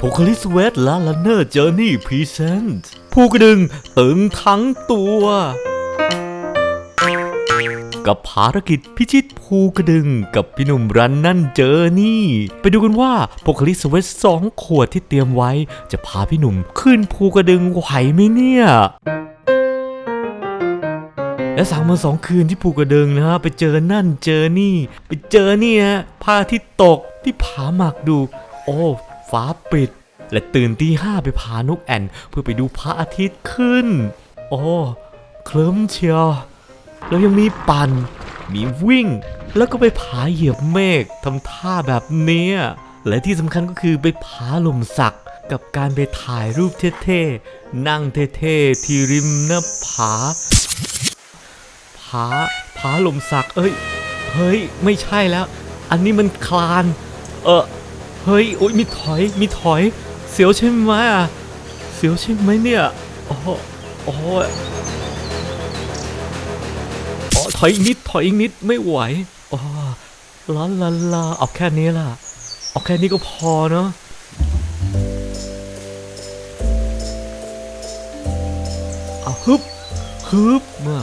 โพคลิสเวทและลันเนอร์เจอร์นี่พรีเซนต์ภูกระดึงตึงทั้งตัว กับภารกิจพิชิตภูกระดึงกับพี่หนุ่มรันนั่นเจอนี่ ไปดูกันว่าโพคลิสเวทสองขวดที่เตรียมไว้ จะพาพี่หนุ่มขึ้นภูกระดึงไหวไหมเนี่ยและสั่งมาสองคืนที่ภูกระดึงนะฮะไปเจอนั่นเจอนี่ ไปเจอนี่ฮะพาทิตย์ตกที่ผาหมากดู โอ้ ฟ้าปิด และตื่นตีห้าไปพานกแอ่นเพื่อไปดูพระอาทิตย์ขึ้น โอ้เคลิ้มเชียวแล้วยังมีปั่น มีวิ่ง แล้วก็ไปผาเหยียบเมฆทำท่าแบบเนี้ยและที่สำคัญก็คือไปผาลมสักกับการไปถ่ายรูปเท่ๆ นั่งเท่ๆ ที่ริมหน้าผา ผา ผาลมสัก เอ้ย เฮ้ย ไม่ใช่แล้ว อันนี้มันคลาน เออ เฮ้ยโอ้ยมีถอยมีถอย เสียวใช่ไหมอะเสียวใช่ไหมเนี่ยโอ้โอ้โหอ๋อถอยอีกนิดถอยอีกนิดไม่ไหวอ๋อลาลาลาเอาแค่นี้ล่ะเอาแค่นี้ก็พอเนาะเอาฮึบฮึบมา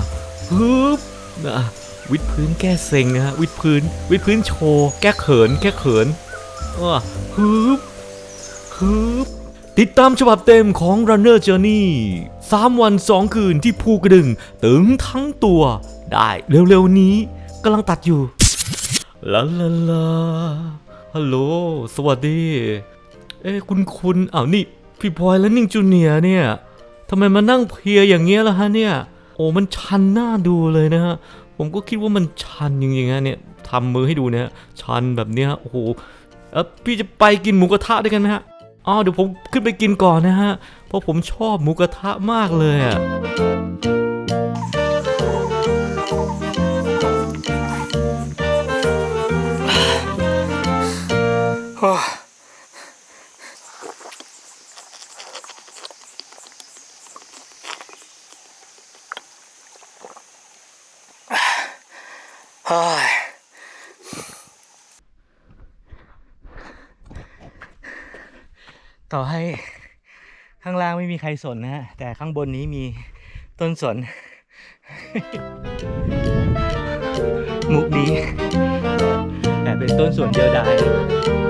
ฮึบนะวิดพื้นแก้เซ็งนะฮะวิดพื้นวิดพื้นโชว์แก้เขินแก้เขิน ฮึบฮึบติดตามฉบับเต็มของ Runner Journey 3 วัน 2 คืนที่ภูกระดึง ตึงทั้งตัว ได้เร็วๆนี้กำลังตัดอยู่ลาลาลาฮัลโหล สวัสดี เอ้คุณคุณอ้าวนี่ พี่พลอยและนิ่งจูเนียร์เนี่ยทำไมมานั่งเพลียอย่างเงี้ยล่ะฮะเนี่ย โอ้มันชันหน้าดูเลยนะฮะ ผมก็คิดว่ามันชันจริงๆฮะเนี่ยทำมือให้ดูนี่ยชันแบบเนี้ยโอ้โห เออพี่จะไปกินหมูกระทะด้วยกันไหมฮะอ๋อเดี๋ยวผมขึ้นไปกินก่อนนะฮะ เพราะผมชอบหมูกระทะมากเลยอะเฮ้ย ต่อให้ข้างล่างไม่มีใครสนนะฮะ แต่ข้างบนนี้มีต้นสน มุกนี้ แต่เป็นต้นสนเดียวดาย